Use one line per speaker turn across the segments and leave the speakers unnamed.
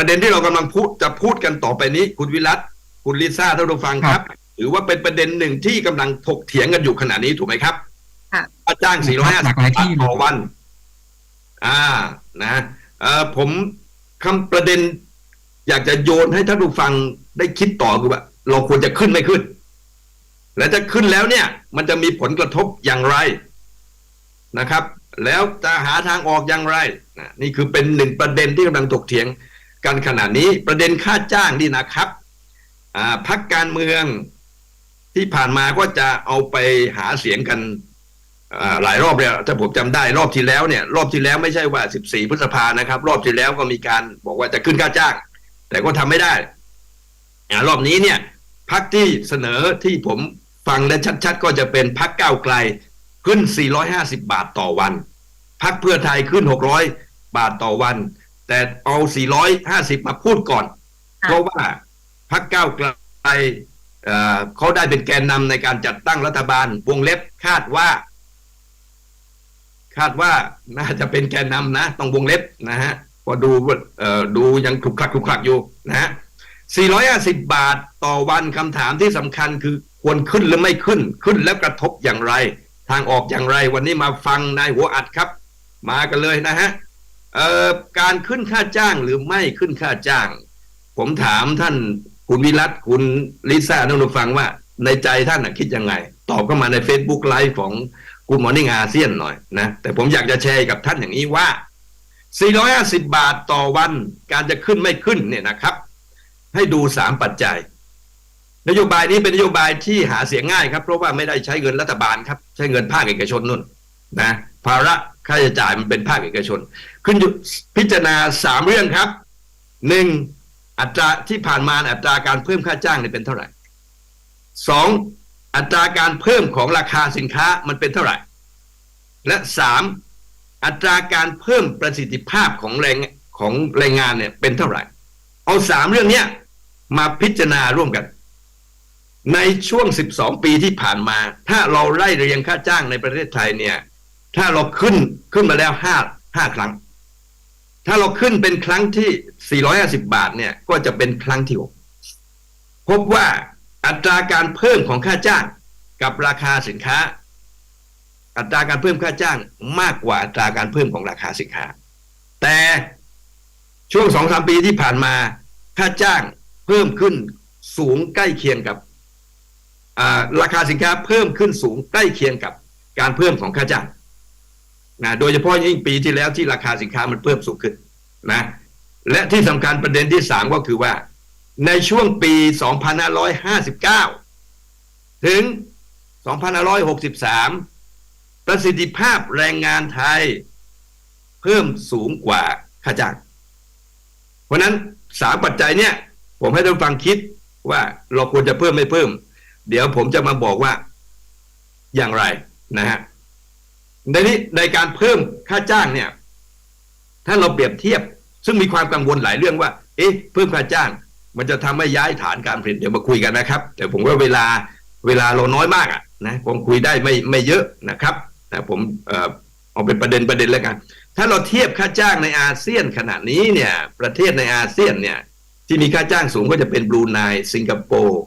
ประเด็นที่เรากำลังพูดจะพูดกันต่อไปนี้ คุณวิรัตคุณลิซ่าท่านผู้ฟังครับ ถือว่าเป็นประเด็นหนึ่งที่กำลังถกเถียงกันอยู่ขณะนี้ถูกไหมครับ
ค่ะ
ค่าจ้าง 450
หลากหลาย
บา
ที่
ท
เลย
ต่อวัน อ่า นะเอ่อผมคำประเด็น อยากจะโยนให้ท่านผู้ฟังได้คิดต่อคือว่า เราควรจะขึ้นไม่ขึ้น และจะขึ้นแล้วเนี่ย มันจะมีผลกระทบอย่างไรนะครับ แล้วจะหาทางออกอย่างไรนะนี่คือเป็นหนึ่งประเด็นที่กำลังถกเถียง กันขณะนี้ประเด็นค่าจ้างนี่นะครับพักการเมืองที่ผ่านมาก็จะเอาไปหาเสียงกันหลายรอบแล้วถ้าผมจำได้รอบที่แล้วเนี่ย รอบที่แล้วไม่ใช่ว่า 14 พฤษภานะครับ รอบที่แล้วก็มีการบอกว่าจะขึ้นค่าจ้าง แต่ก็ทำไม่ได้รอบนี้เนี่ยพักที่เสนอที่ผมฟังและชัดๆ ก็จะเป็นพักก้าวไกลขึ้น 450 บาทต่อวันพักเพื่อไทยขึ้น 600 บาทต่อวัน แต่เอา 450 มาพูดก่อน
ค่ะ
เพราะว่าพักก้าวไกลเอ่อเขาได้เป็นแกนนำในการจัดตั้งรัฐบาล วงเล็บคาดว่า คาดว่าน่าจะเป็นแกนนำนะ ต้องวงเล็บนะฮะพอดูเอ่อดูยังคลุกคลักคลุกคลักอยู่นะฮะ450 บาทต่อวันคำถามที่สำคัญคือควรขึ้นหรือไม่ขึ้น ขึ้นแล้วกระทบอย่างไร ทางออกอย่างไร วันนี้มาฟังนายหัวอัดครับ มากันเลยนะฮะ เอ่อการขึ้นค่าจ้างหรือไม่ขึ้นค่าจ้าง ผมถามท่านคุณวิรัตคุณลิซ่าท่านผู้ฟังว่า ในใจท่านคิดยังไง ตอบเข้ามาใน Facebook ไลฟ์ของกูมอร์นิ่งอาเซียนหน่อยนะแต่ผมอยากจะแชร์กับท่านอย่างนี้ว่า 450 บาทต่อวันการจะขึ้นไม่ขึ้นเนี่ยนะครับ ให้ดูสามปัจจัย นโยบายนี้เป็นนโยบายที่หาเสียงง่ายครับ เพราะว่าไม่ได้ใช้เงินรัฐบาลครับ ใช้เงินภาคเอกชนนู่นนะ ภาระค่าใช้จ่ายมันเป็นภาคเอกชน ขึ้นอยู่พิจารณาสามเรื่องครับหนึ่งอัตราที่ผ่านมาอัตราการเพิ่มค่าจ้างเนี่ยเป็นเท่าไหร่สองอัตราการเพิ่มของราคาสินค้ามันเป็นเท่าไหร่ และสามอัตราการเพิ่มประสิทธิภาพของแรงของแรงงานเนี่ยเป็นเท่าไหร่ เอาสามเรื่องเนี้ยมาพิจารณาร่วมกัน ในช่วง 12 ปีที่ผ่านมา ถ้าเราไล่เรียงค่าจ้างในประเทศไทยเนี่ย ถ้าเราขึ้นขึ้นมาแล้วห้าห้าครั้ง ถ้าเราขึ้นเป็นครั้งที่ 450 บาทเนี่ย ก็จะเป็นครั้งที่หกพบว่าอัตราการเพิ่มของค่าจ้างกับราคาสินค้า อัตราการเพิ่มค่าจ้างมากกว่าอัตราการเพิ่มของราคาสินค้า แต่ช่วงสองสามปีที่ผ่านมาค่าจ้างเพิ่มขึ้นสูงใกล้เคียงกับราคาสินค้าเพิ่มขึ้นสูงใกล้เคียงกับการเพิ่มของค่าจ้าง นะโดยเฉพาะยิ่งปีที่แล้วที่ราคาสินค้ามันเพิ่มสูงขึ้นนะและที่สำคัญประเด็นที่สามก็คือว่า ในช่วงปี 2559 ถึง 2563 ประสิทธิภาพแรงงานไทย เพิ่มสูงกว่าค่าจ้างเพราะฉะนั้นสามปัจจัยเนี่ย ผมให้ท่านฟังคิดว่าเราควรจะเพิ่มไม่เพิ่ม เดี๋ยวผมจะมาบอกว่าอย่างไรนะฮะ ในนี้ในการเพิ่มค่าจ้างเนี่ย ถ้าเราเปรียบเทียบ ซึ่งมีความกังวลหลายเรื่องว่า เอ๊ะ เพิ่มค่าจ้าง มันจะทำให้ย้ายฐานการผลิตเดี๋ยวมาคุยกันนะครับ แต่ผมว่าเวลาเวลาเราน้อยมากอะนะคงคุยได้ไม่ไม่เยอะนะครับนะผมเอ่อเอาเป็นประเด็นประเด็นแล้วกัน ถ้าเราเทียบค่าจ้างในอาเซียนขณะนี้เนี่ย ประเทศในอาเซียนเนี่ย ที่มีค่าจ้างสูงก็จะเป็นบรูไนสิงคโปร์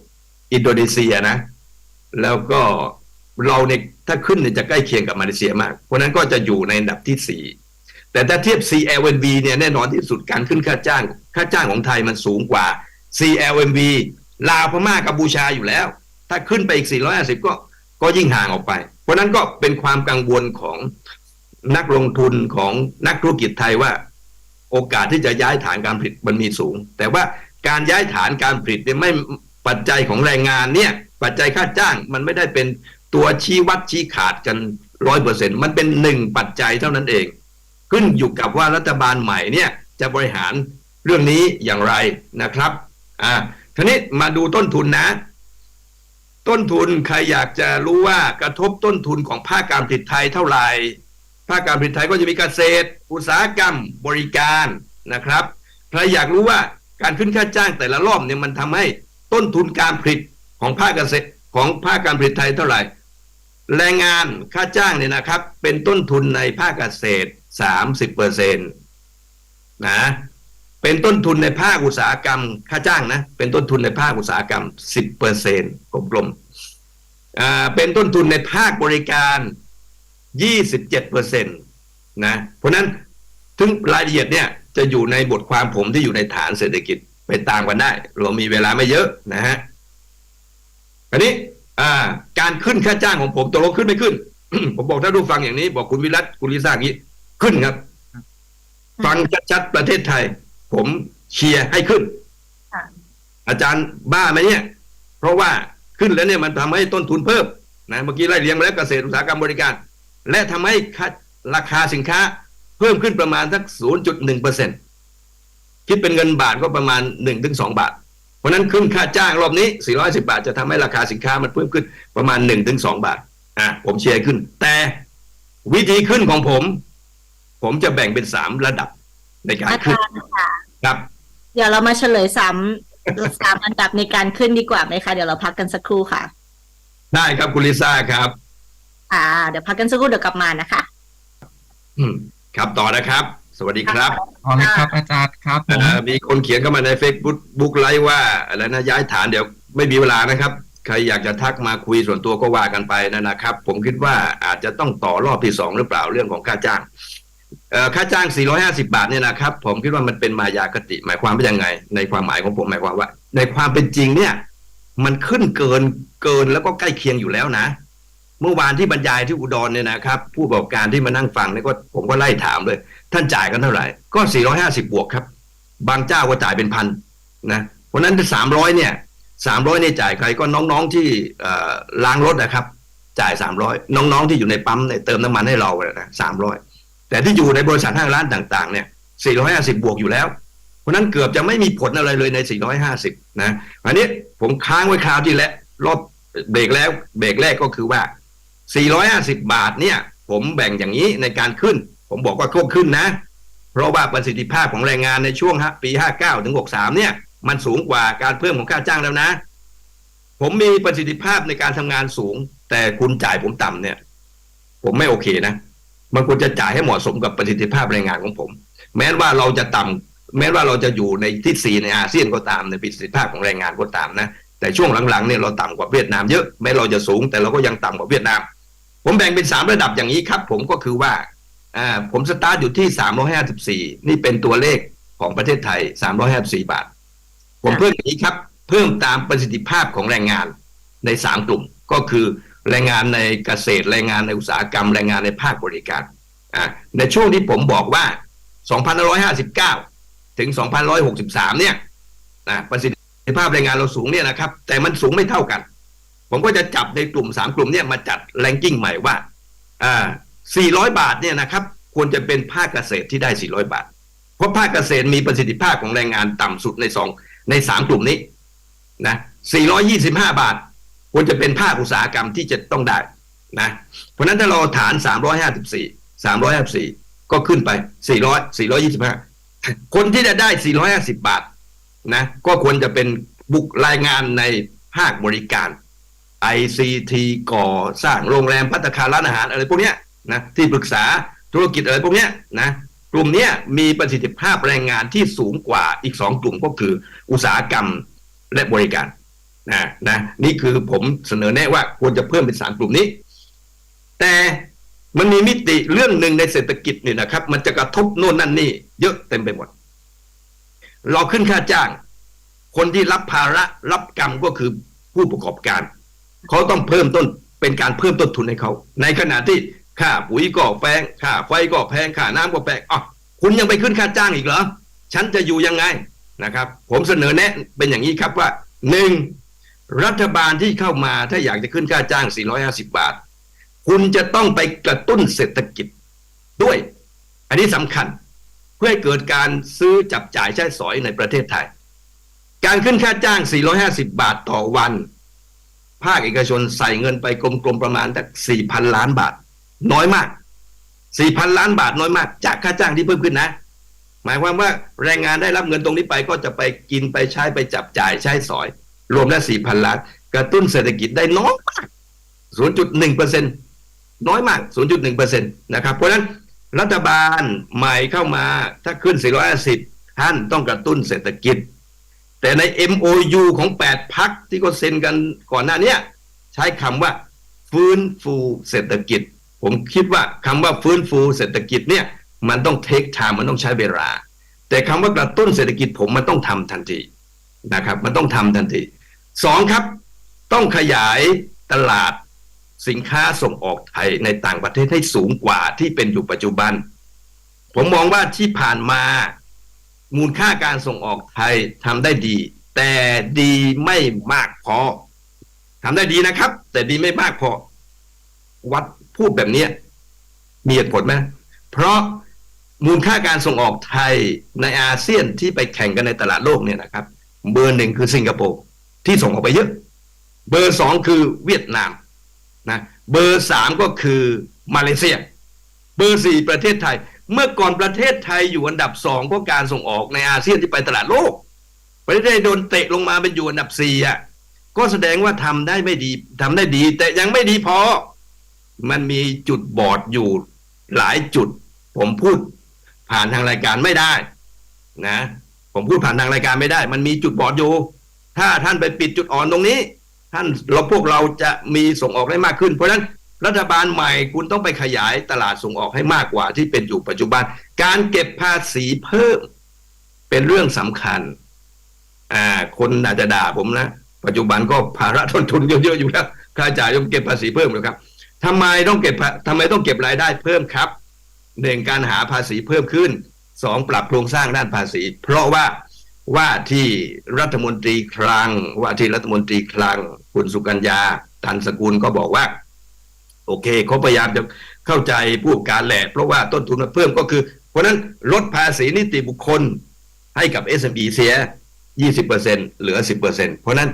อินโดนีเซียนะ แล้วก็เราเนี่ย ถ้าขึ้นเนี่ยจะใกล้เคียงกับมาเลเซียมาก เพราะนั้นก็จะอยู่ในอันดับที่สี่แต่ถ้าเทียบ CLMV เนี่ยแน่นอนที่สุดการขึ้นค่าจ้าง ค่าจ้างของไทยมันสูงกว่า CLMV ลาวพม่ากัมพูชาอยู่แล้ว ถ้าขึ้นไปอีก 450 ก็ก็ยิ่งห่างออกไป เพราะนั้นก็เป็นความกังวลของนักลงทุนของนักธุรกิจไทยว่า โอกาสที่จะย้ายฐานการผลิตมันมีสูง แต่ว่าการย้ายฐานการผลิตเนี่ยไม่ปัจจัยของแรงงานเนี่ย ปัจจัยค่าจ้างมันไม่ได้เป็น ตัวชี้วัดชี้ขาดกันร้อยเปอร์เซ็นมันเป็นหนึ่งปัจจัยเท่านั้นเอง ขึ้นอยู่กับว่ารัฐบาลใหม่เนี่ยจะบริหารเรื่องนี้อย่างไรนะครับอ่าทีนี้มาดูต้นทุนนะ ต้นทุนใครอยากจะรู้ว่ากระทบต้นทุนของภาคการผลิตไทยเท่าไหร่ภาคการผลิตไทยก็จะมีเกษตร อุตสาหกรรมบริการนะครับใครอยากรู้ว่าการขึ้นค่าจ้างแต่ละรอบเนี่ยมันทำให้ต้นทุนการผลิตของภาคเกษตรของภาคการผลิตไทยเท่าไหร่ แรงงานค่าจ้างเนี่ยนะครับ เป็นต้นทุนในภาคเกษตรสามสิบเปอร์เซ็นตนะเป็นต้นทุนในภาคอุตสาหกรรม ค่าจ้างนะ เป็นต้นทุนในภาคอุตสาหกรรมสิบเปอร์เซ็นกลมๆอ่าเป็นต้นทุนในภาคบริการยี่สิบเจ็ดเปอร์เซ็นตนะเพราะนั้นถึงรายละเอียดเนี่ยจะอยู่ในบทความผมที่อยู่ในฐานเศรษฐกิจไปตามกันได้ เรามีเวลาไม่เยอะนะฮะอันนี้ อ่า การขึ้นค่าจ้างของผมตกลงขึ้นไม่ขึ้น ผมบอกถ้าดูฟังอย่างนี้ บอกคุณวิรัตคุณลิซ่าอย่างนี้ ขึ้นครับ ฟังชัดๆประเทศไทย ผมเชียร์ให้ขึ้น
ค่ะ
อาจารย์บ้าไหมเนี่ย เพราะว่าขึ้นแล้วเนี่ยมันทำให้ต้นทุนเพิ่มนะเมื่อกี้ไล่เรียงมาแล้วเกษตรอุตสาหกรรมบริการ และทำให้ค่าราคาสินค้าเพิ่มขึ้นประมาณสัก 0.1เปอร์เซ็นคิดเป็นเงินบาทก็ประมาณ1ถึง2บาท เพราะฉะนั้นขึ้นค่าจ้างรอบนี้ 410 บาทจะทำให้ราคาสินค้ามันเพิ่มขึ้นประมาณ1ถึง2บาทอะผมเชียร์ให้ขึ้น แต่วิธีขึ้นของผม ผมจะแบ่งเป็นสามระดับในการ
อา
ขึ้น
จารย์ค่ะ
ครับ
เดี๋ยวเรามาเฉลยสามสามอันดับในการขึ้นดีกว่าไหมคะเดี๋ยวเราพักกันสักครู่ค่ะ
ได้ครับคุณลิซ่าครับ
อ่า เดี๋ยวพักกันสักครู่เดี๋ยวกลับมานะคะ
อืมครับต่อนะครับ สวัสดีครับ
เอาเลยครับอาจารย์ครับผม
เอ่อมีคนเขียนเข้ามาใน Facebook บุ๊กไลฟ์ว่าอะไรนะย้ายฐานเดี๋ยวไม่มีเวลานะครับ ใครอยากจะทักมาคุยส่วนตัวก็ว่ากันไปนะนะครับ ผมคิดว่าอาจจะต้องต่อรอบที่สองหรือเปล่าเรื่องของค่าจ้างเอ่อค่าจ้าง 450 บาทเนี่ยนะครับ ผมคิดว่ามันเป็นมายาคติ หมายความว่ายังไง ในความหมายของผมหมายความว่า ในความเป็นจริงเนี่ย มันขึ้นเกินเกินแล้วก็ใกล้เคียงอยู่แล้วนะ เมื่อวานที่บรรยายที่อุดรเนี่ยนะครับ ผู้ประกอบการที่มานั่งฟังเนี่ยก็ผมก็ไล่ถามเลย ท่านจ่ายกันเท่าไหร่ ก็ 450 บวกครับ บางเจ้าก็จ่ายเป็นพันนะเพราะนั้นสามร้อยเนี่ยสามร้อยเนี่ยจ่ายใครก็น้องๆที่ล้างรถนะครับ จ่ายสามร้อยน้องๆที่อยู่ในปั๊มเนี่ยเติมน้ำมันให้เราเนี่ยนะสามร้อยแต่ที่อยู่ในบริษัทห้างร้านต่างๆเนี่ยสี่ร้อยห้าสิบบวกอยู่แล้ว เพราะฉะนั้นเกือบจะไม่มีผลอะไรเลยใน 450 นะอันนี้ผมค้างไว้คราวที่แล้วรอบเบรกแล้วเบรกแรกก็คือว่า 450 บาทเนี่ย ผมแบ่งอย่างนี้ในการขึ้น ผมบอกว่าควบขึ้นนะ เพราะว่าประสิทธิภาพของแรงงานในช่วงฮะปี 59 ถึง 63 เนี่ย มันสูงกว่าการเพิ่มของค่าจ้างแล้วนะ ผมมีประสิทธิภาพในการทำงานสูง แต่คุณจ่ายผมต่ำเนี่ย ผมไม่โอเคนะ มันควรจะจ่ายให้เหมาะสมกับประสิทธิภาพแรงงานของผม แม้ว่าเราจะต่ำแม้ว่าเราจะอยู่ในที่สี่ในอาเซียนก็ตามในประสิทธิภาพของแรงงานก็ตามนะ แต่ช่วงหลังๆเนี่ยเราต่ำกว่าเวียดนามเยอะ แม้เราจะสูงแต่เราก็ยังต่ำกว่าเวียดนามผมแบ่งเป็นสามระดับอย่างนี้ครับ ผมก็คือว่า อ่าผมสตาร์ทอยู่ที่สามร้อยห้าสิบสี่นี่เป็นตัวเลขของประเทศไทยสามร้อยห้าสี่บาท ผมเพิ่มอย่างนี้ครับ เพิ่มตามประสิทธิภาพของแรงงานในสามกลุ่มก็คือแรงงานในเกษตรแรงงานในอุตสาหกรรมแรงงานในภาคบริการอ่าในช่วงที่ผมบอกว่า2,159ถึง2,163เนี่ยนะประสิทธิภาพแรงงานเราสูงเนี่ยนะครับ แต่มันสูงไม่เท่ากัน ผมก็จะจับในกลุ่ม3กลุ่มเนี่ยมาจัดแรงกิ้งใหม่ว่าอ่า 400 บาทเนี่ยนะครับควรจะเป็นภาคเกษตรที่ได้ 400 บาท เพราะภาคเกษตรมีประสิทธิภาพของแรงงานต่ำสุดในสองในสามกลุ่มนี้นะ425 บาท ควรจะเป็นภาคอุตสาหกรรมที่จะต้องได้นะเพราะนั้นถ้าเราฐาน 354 354 ก็ขึ้นไป 400 425 คนที่จะได้ 450 บาทนะก็ควรจะเป็นบุครายงานในภาคบริการ ICT ก่อสร้างโรงแรมพัตคารร้านอาหารอะไรพวกเนี้ย นะที่ปรึกษาธุรกิจอะไรพวกเนี้ยนะกลุ่มนี้มีประสิทธิภาพแรงงานที่สูงกว่าอีกสองกลุ่มก็คืออุตสาหกรรมและบริการนะนะนี่คือผมเสนอแนะว่าควรจะเพิ่มเป็นสามกลุ่มนี้ แต่มันมีมิติเรื่องหนึ่งในเศรษฐกิจนี่นะครับ มันจะกระทบโน่นนั่นนี่ เยอะเต็มไปหมด เราขึ้นค่าจ้าง คนที่รับภาระรับกรรมก็คือผู้ประกอบการ เขาต้องเพิ่มต้นเป็นการเพิ่มต้นทุนให้เขา ในขณะที่ ค่าปุ๋ยก็แพงค่าไฟก็แพงค่าน้ำก็แพงอ๋อคุณยังไปขึ้นค่าจ้างอีกเหรอ ฉันจะอยู่ยังไงนะครับ ผมเสนอแนะเป็นอย่างนี้ครับว่าหนึ่งรัฐบาลที่เข้ามาถ้าอยากจะขึ้นค่าจ้าง 450 บาท คุณจะต้องไปกระตุ้นเศรษฐกิจด้วย อันนี้สำคัญเพื่อให้เกิดการซื้อจับจ่ายใช้สอยในประเทศไทย การขึ้นค่าจ้าง 450 บาทต่อวัน ภาคเอกชนใส่เงินไปกลมๆประมาณสัก4,000 ล้านบาท น้อยมาก4,000ล้านบาทน้อยมาก จากค่าจ้างที่เพิ่มขึ้นนะ หมายความว่าแรงงานได้รับเงินตรงนี้ไปก็จะไปกินไปใช้ไปจับจ่ายใช้สอย รวมแล้ว4,000ล้าน กระตุ้นเศรษฐกิจได้น้อยมาก0.1เปอร์เซ็นน้อยมาก0.1เปอร์เซ็นตนะครับ เพราะฉะนั้นรัฐบาลใหม่เข้ามาถ้าขึ้น450ท่านต้องกระตุ้นเศรษฐกิจ แต่ใน MOU ของ8พักที่ก็เซ็นกันก่อนหน้านี้ใช้คำว่าฟื้นฟูเศรษฐกิจ ผมคิดว่าคำว่าฟื้นฟูเศรษฐกิจเนี่ยมันต้องเทคไทม์มันต้องใช้เวลา แต่คำว่ากระตุ้นเศรษฐกิจผมมันต้องทำทันทีนะครับ มันต้องทำทันทีสองครับ ต้องขยายตลาดสินค้าส่งออกไทยในต่างประเทศให้สูงกว่าที่เป็นอยู่ปัจจุบัน ผมมองว่าที่ผ่านมา มูลค่าการส่งออกไทยทำได้ดี แต่ดีไม่มากพอทำได้ดีนะครับ แต่ดีไม่มากพอวัด พูดแบบเนี้ยมีเหตุผลไหมเพราะมูลค่าการส่งออกไทยในอาเซียนที่ไปแข่งกันในตลาดโลกเนี่ยนะครับ เบอร์หนึ่งคือสิงคโปร์ที่ส่งออกไปเยอะ เบอร์สองคือเวียดนามนะเบอร์สามก็คือมาเลเซีย เบอร์สี่ประเทศไทย เมื่อก่อนประเทศไทยอยู่อันดับสองเพราะการส่งออกในอาเซียนที่ไปตลาดโลก ประเทศไทยโดนเตะลงมาเป็นอยู่อันดับสี่อะก็แสดงว่าทำได้ไม่ดีทำได้ดี แต่ยังไม่ดีพอ มันมีจุดบอดอยู่หลายจุด ผมพูดผ่านทางรายการไม่ได้ นะ ผมพูดผ่านทางรายการไม่ได้ มันมีจุดบอดอยู่ ถ้าท่านไปปิดจุดอ่อนตรงนี้ ท่านเราพวกเราจะมีส่งออกได้มากขึ้น เพราะฉะนั้นรัฐบาลใหม่คุณต้องไปขยายตลาดส่งออกให้มากกว่าที่เป็นอยู่ปัจจุบัน การเก็บภาษีเพิ่ม เป็นเรื่องสำคัญ อ่า คนอาจจะด่าผมนะ ปัจจุบันก็ภาระต้นทุนเยอะๆอยู่แล้วค่าจ่ายต้องเก็บภาษีเพิ่มเลยครับ ทำไมต้องเก็บภาทำไมต้องเก็บรายได้เพิ่มครับหนึ่งการหาภาษีเพิ่มขึ้นสองปรับโครงสร้างด้านภาษี เพราะว่าว่าที่รัฐมนตรีคลัง ว่าที่รัฐมนตรีคลัง คุณสุกัญญาตันสกุลก็บอกว่า โอเคเขาพยายามจะเข้าใจผู้การแหละ เพราะว่าต้นทุนมันเพิ่มก็คือ เพราะนั้นลดภาษีนิติบุคคลให้กับ SME เสีย 20%เหลือ 10%เพราะนั้น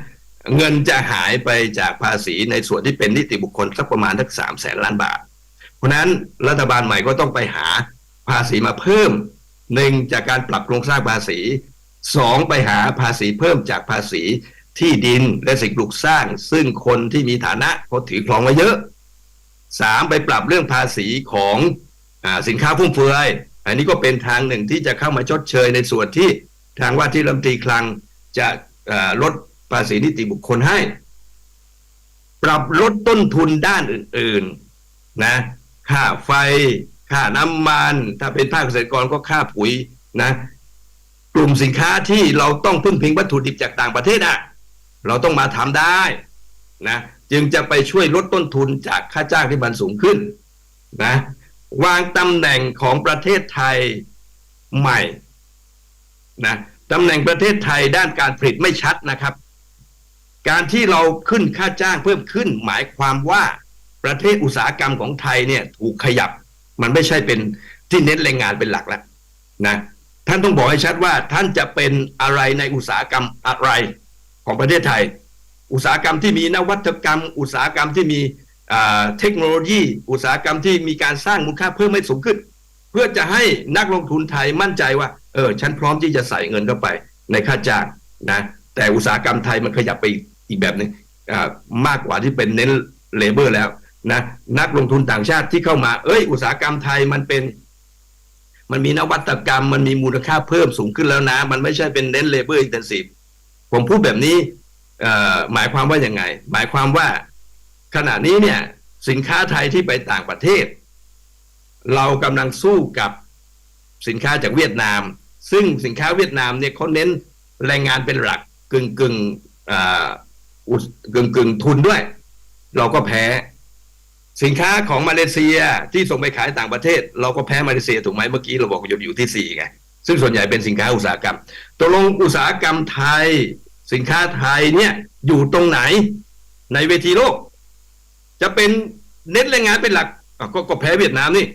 เงินจะหายไปจากภาษีในส่วนที่เป็นนิติบุคคลสักประมาณสักสามแสนล้านบาท เพราะนั้นรัฐบาลใหม่ก็ต้องไปหาภาษีมาเพิ่มหนึ่งจากการปรับโครงสร้างภาษีสองไปหาภาษีเพิ่มจากภาษีที่ดินและสิ่งปลูกสร้าง ซึ่งคนที่มีฐานะเขาถือครองมาเยอะสามไปปรับเรื่องภาษีของอสินค้าฟุ่มเฟือยอันนี้ก็เป็นทางหนึ่งที่จะเข้ามาชดเชยในส่วนที่ทางว่าที่รัฐมนตรีคลังจะลด ภาษีนิติบุคคลให้ ปรับลดต้นทุนด้านอื่น ๆ นะ ค่าไฟ ค่าน้ำมัน ถ้าเป็นภาคเกษตรกรก็ค่าปุ๋ยนะ กลุ่มสินค้าที่เราต้องพึ่งพิงวัตถุดิบจากต่างประเทศอะ เราต้องมาทำได้นะจึงจะไปช่วยลดต้นทุนจากค่าจ้างที่มันสูงขึ้นนะวางตำแหน่งของประเทศไทยใหม่นะตำแหน่งประเทศไทยด้านการผลิตไม่ชัดนะครับ การที่เราขึ้นค่าจ้างเพิ่มขึ้นหมายความว่าประเทศอุตสาหกรรมของไทยเนี่ยถูกขยับมันไม่ใช่เป็นที่เน้นแรงงานเป็นหลักแล้วนะท่านต้องบอกให้ชัดว่าท่านจะเป็นอะไรในอุตสาหกรรมอะไรของประเทศไทย อุตสาหกรรมที่มีนวัตกรรม อุตสาหกรรมที่มีเทคโนโลยี อุตสาหกรรมที่มีการสร้างมูลค่าเพิ่มให้สูงขึ้น เพื่อจะให้นักลงทุนไทยมั่นใจว่าเออฉันพร้อมที่จะใส่เงินเข้าไปในค่าจ้างนะแต่อุตสาหกรรมไทยมันขยับไป อีกแบบหนึงอ่ามากกว่าที่เป็นเน้นเลเบอร์แล้วนะนักลงทุนต่างชาติที่เข้ามา เอ้ย อุตสาหกรรมไทยมันเป็น มันมีนวัตกรรม มันมีมูลค่าเพิ่มสูงขึ้นแล้วนะ มันไม่ใช่เป็นเน้นเลเบอร์อินเทนซีฟผมพูดแบบนี้หมายความว่าอย่างไง หมายความว่าขณะนี้เนี่ย สินค้าไทยที่ไปต่างประเทศ เรากำลังสู้กับสินค้าจากเวียดนาม ซึ่งสินค้าเวียดนามเนี่ยเขาเน้นแรงงานเป็นหลักกึ่งกึ่ง อ่าอุตกึ่งกึ่งทุนด้วย เราก็แพ้ สินค้าของมาเลเซียที่ส่งไปขายต่างประเทศ เราก็แพ้มาเลเซียถูกไหมเมื่อกี้เราบอกอยู่อยู่ที่สี่ไงซึ่งส่วนใหญ่เป็นสินค้าอุตสาหกรรมตกลงอุตสาหกรรมไทย สินค้าไทยเนี่ยอยู่ตรงไหน ในเวทีโลก จะเป็นเน้นแรงงานเป็นหลักก็ก็แพ้เวียดนามนี่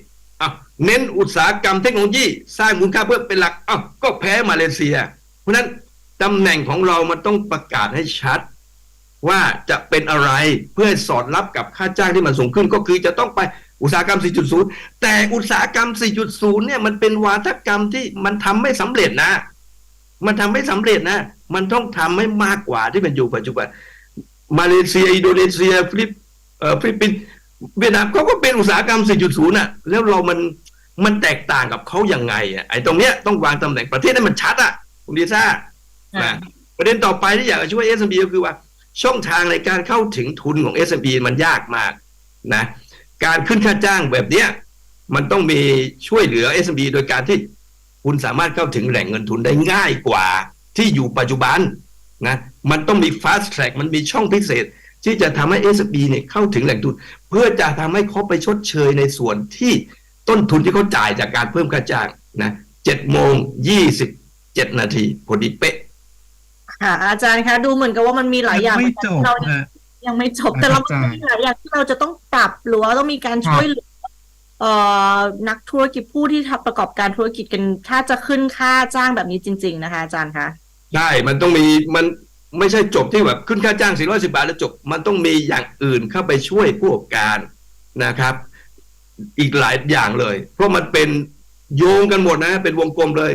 เน้นอุตสาหกรรมเทคโนโลยีสร้างมูลค่าเพิ่มเป็นหลักอะก็แพ้มาเลเซีย เพราะฉะนั้นตำแหน่งของเรามันต้องประกาศให้ชัด ว่าจะเป็นอะไรเพื่อให้สอดรับกับค่าจ้างที่มันสูงขึ้นก็คือจะต้องไปอุตสาหกรรม 4.0 แต่อุตสาหกรรม 4.0 เนี่ยมันเป็นวาทกรรมที่มันทำไม่สำเร็จนะ มันทำไม่สำเร็จนะ มันต้องทำให้มากกว่าที่เป็นอยู่ปัจจุบัน มาเลเซีย อินโดนีเซียฟิลิปเอ่อฟิลิปปินส์เวียดนามเขาก็เป็นอุตสาหกรรม 4.0 น่ะ แล้วเรามันมันแตกต่างกับเขายังไงอะไอ้ตรงเนี้ยต้องวางตำแหน่งประเทศให้มันชัดอะคุณดิซ่า
อ่า
นะประเด็นต่อไปที่อยากจะช่วย S&P ก็คือว่า ช่องทางในการเข้าถึงทุนของ S&P มันยากมากนะการขึ้นค่าจ้างแบบเนี้ยมันต้องมีช่วยเหลือ S&P โดยการที่คุณสามารถเข้าถึงแหล่งเงินทุนได้ง่ายกว่าที่อยู่ปัจจุบันนะมันต้องมี fast track มันมีช่องพิเศษ ที่จะทำให้ S&P เนี่ยเข้าถึงแหล่งทุน เพื่อจะทำให้เขาไปชดเชยในส่วนที่ต้นทุนที่เขาจ่ายจากการเพิ่มค่าจ้างนะเจ็ดโมงยี่สิบเจ็ดนาทีพอดีเป๊ะ
ค่ะ อาจารย์คะดูเหมือนกับว่ามันมีหลายอย่าง
ไม่จบ
เรา
นะ
ยังไม่จบแต่เรา
อาจารย์
มีหลายอย่างที่เราจะต้องปรับหรือว่าต้องมีการช่วยเหลือเอ่อนักธุรกิจผู้ที่ทำประกอบการธุรกิจกันถ้าจะขึ้นค่าจ้างแบบนี้จริง ๆ นะคะ อาจารย์คะ
ใช่มันต้องมีมันไม่ใช่จบที่แบบขึ้นค่าจ้าง410บาทแล้วจบ มันต้องมีอย่างอื่นเข้าไปช่วยผู้ประกอบการนะครับ อีกหลายอย่างเลย เพราะมันเป็นโยงกันหมดนะ เป็นวงกลมเลย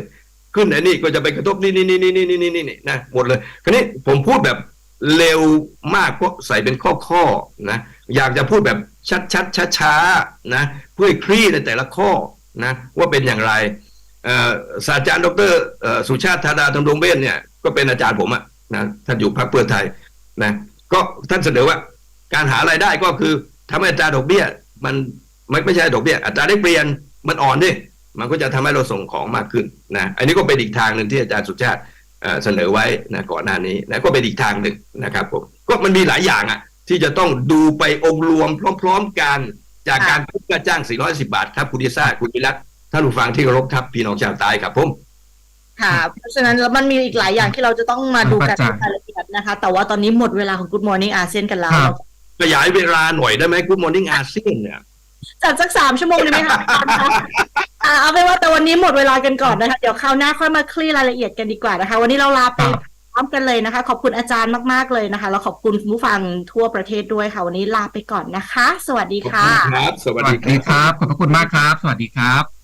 ขึ้นไอ้นี่ก็จะไปกระทบนี่นี่นี่นี่นี่นี่นี่นี่นะหมดเลยคราวนี้ผมพูดแบบเร็วมากเพราะใส่เป็นข้อข้อนะอยากจะพูดแบบชัดชัดช้าช้านะเพื่อคลี่ในแต่ละข้อนะว่าเป็นอย่างไรศาสตราจารย์ดรสุชาติธาดาธรรงเบศเนี่ยก็เป็นอาจารย์ผมอะนะท่านอยู่พรรคเพื่อไทยนะก็ท่านเสนอว่าการหารายได้ก็คือทำให้อัตราดอกเบี้ย มันไม่ไม่ใช่ดอกเบี้ยอาจารย์ได้เปลี่ยนมันอ่อนดิ มันก็จะทำให้เราส่งของมากขึ้นนะ อันนี้ก็เป็นอีกทางหนึ่งที่อาจารย์สุชาติเอ่อเสนอไว้นะก่อนหน้านี้นะก็เป็นอีกทางหนึ่งนะครับผมก็มันมีหลายอย่างอะที่จะต้องดูไปองค์รวมพร้อม ๆ กันจากการขึ้นค่าจ้าง 410 บาท ครับ คุณดิซ่าคุณวิรัตท่านผู้ฟังที่เคารพครับ พี่น้องชาวใต้ครับผม
ค่ะ เพราะฉะนั้นแล้วมันมีอีกหลายอย่างที่เราจะต้องมาดูกัน
ครับอาจารย์
ในรายละเอียดนะคะ แต่ว่าตอนนี้หมดเวลาของ Good Morning อาเซียนกันแล้ว
ครับ
ขยายเวลาหน่อยได้ไหมกูมอร์นิ่งอาเซียนเนี่ย
จัดสักสามชั่วโมงได้ไหมคะ อาจารย์คะอ่าเอาเป็นว่าแต่วันนี้หมดเวลากันก่อนนะคะ เดี๋ยวคราวหน้าค่อยมาคลี่รายละเอียดกันดีกว่านะคะ วันนี้เราลาไป
ครับ
พร้อมกันเลยนะคะ ขอบคุณอาจารย์มากๆเลยนะคะ แล้วขอบคุณคุณผู้ฟังทั่วประเทศด้วยค่ะ วันนี้ลาไปก่อนนะคะ สวัสดี
ขอบ
ค่ะ
คุณครับส
ส
วัส
วั
ดี
สดี
ค
ครับ รับ ขอบพระคุณมากครับ สวัสดีครับ